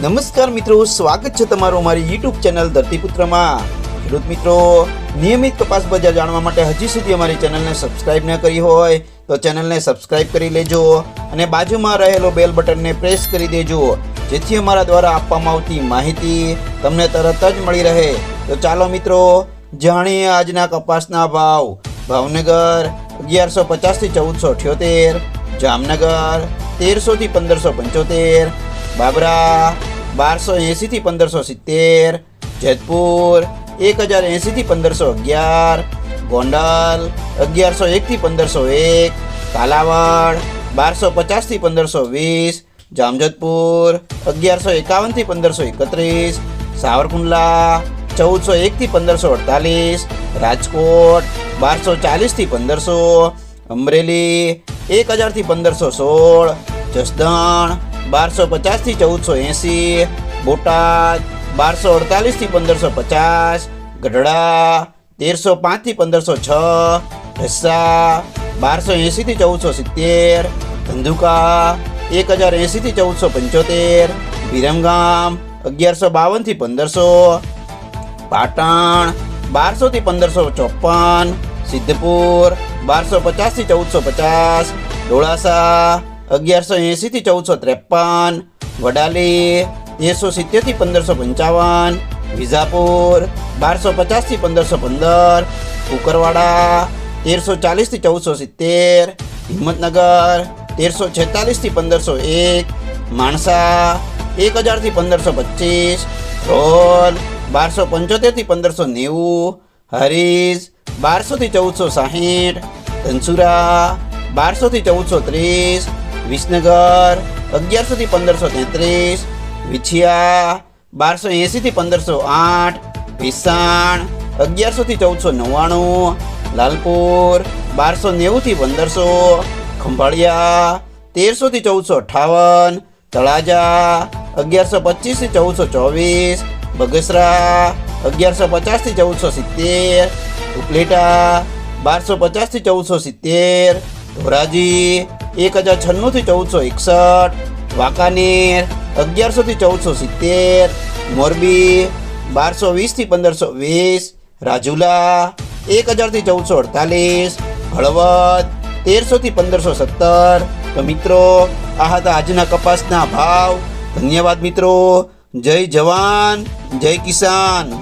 નમસ્કાર મિત્રો, સ્વાગત છે તમારું અમારી યુટ્યુબ ચેનલ ધરતીપુત્રમાં. ખેડૂત મિત્રો, નિયમિત કપાસ બજાર જાણવા માટે હજી સુધી અમારી ચેનલને સબસ્ક્રાઇબ ન કરી હોય તો ચેનલને સબસ્ક્રાઇબ કરી લેજો અને બાજુમાં રહેલો બેલ બટનને પ્રેસ કરી દેજો, જેથી અમારા દ્વારા આપવામાં આવતી માહિતી તમને તરત જ મળી રહે. તો ચાલો મિત્રો, જાણીએ આજના કપાસના ભાવ. ભાવનગર અગિયારસો પચાસથી ચૌદસો અઠ્યોતેર, જામનગર તેરસોથી પંદરસો પંચોતેર, બાબરા બારસો એંસીથી પંદરસો સિત્તેર, જેતપુર એક હજાર એંસીથી પંદરસો અગિયાર, ગોંડલ અગિયારસો એકથી પંદરસો એક, કાલાવડ બારસો પચાસથી પંદરસો વીસ જામજતપુર અગિયારસો એકાવનથી પંદરસો એકત્રીસ, સાવરકુંડલા ચૌદસો એકથી પંદરસો અડતાલીસ, રાજકોટ બારસો ચાલીસથી પંદરસો, અમરેલી એક હજારથી પંદરસો સોળ, જસદણ બારસો પચાસથી ચૌદસો એંસી બોટાદ બારસો અડતાલીસથી પંદરસો પચાસ, ગઢડા તેરસો પાંચથી પંદરસો છ ઢસા બારસો એંસીથી ચૌદસો સિત્તેર, ધંધુકા એક હજાર એંસીથી ચૌદસો પંચોતેર, વિરમગામ અગિયારસો બાવનથી પંદરસો, પાટણ બારસોથી પંદરસો ચોપન સિદ્ધપુર બારસો પચાસથી ચૌદસો પચાસ, ડોળાસા અગિયારસો એંસીથી ચૌદસો ત્રેપન, વડાલી તેરસો સિત્તેરથી પંદરસો પંચાવન, વિજાપુર બારસો પચાસથી પંદરસો પંદર કુકરવાડા તેરસો ચાલીસથી ચૌદસો સિત્તેર, હિંમતનગર તેરસો છેતાલીસથી પંદરસો એક, માણસા એક હજારથી પંદરસો પચીસ, રોલ બારસો પંચોતેરથી પંદરસો નેવું હરીજ બારસોથી ચૌદસો સાહીઠ, ધનસુરા બારસોથી ચૌદસો ત્રીસ વિસનગર, અગિયારસોથી પંદરસો તેત્રીસ, વિછિયા, બારસો એંસીથી પંદરસો આઠ, ભીસાણ, અગિયારસોથી ચૌદસો નવ્વાણું, લાલપુર, બારસો નેવુંથી પંદરસો, ખંભાળિયા, તેરસોથી ચૌદસો અઠ્ઠાવન, તળાજા, અગિયારસો પચીસથી ચૌદસો ચોવીસ, બગસરા, અગિયારસો પચાસથી ચૌદસો સિત્તેર, ઉપલેટા, બારસો પચાસથી ચૌદસો સિત્તેર, ધોરાજી એક હજાર છન્નુંથી ચૌદસો એકસઠ, વાંકાનેર અગિયારસોથી ચૌદસો સિત્તેર, મોરબી બારસો વીસથી પંદરસો વીસ, રાજુલા એક હજારથી ચૌદસો અડતાલીસ, હળવદ તેરસોથી પંદરસો સત્તર. તો મિત્રો, આ હતા આજના કપાસના ભાવ. ધન્યવાદ મિત્રો. જય જવાન, જય કિસાન.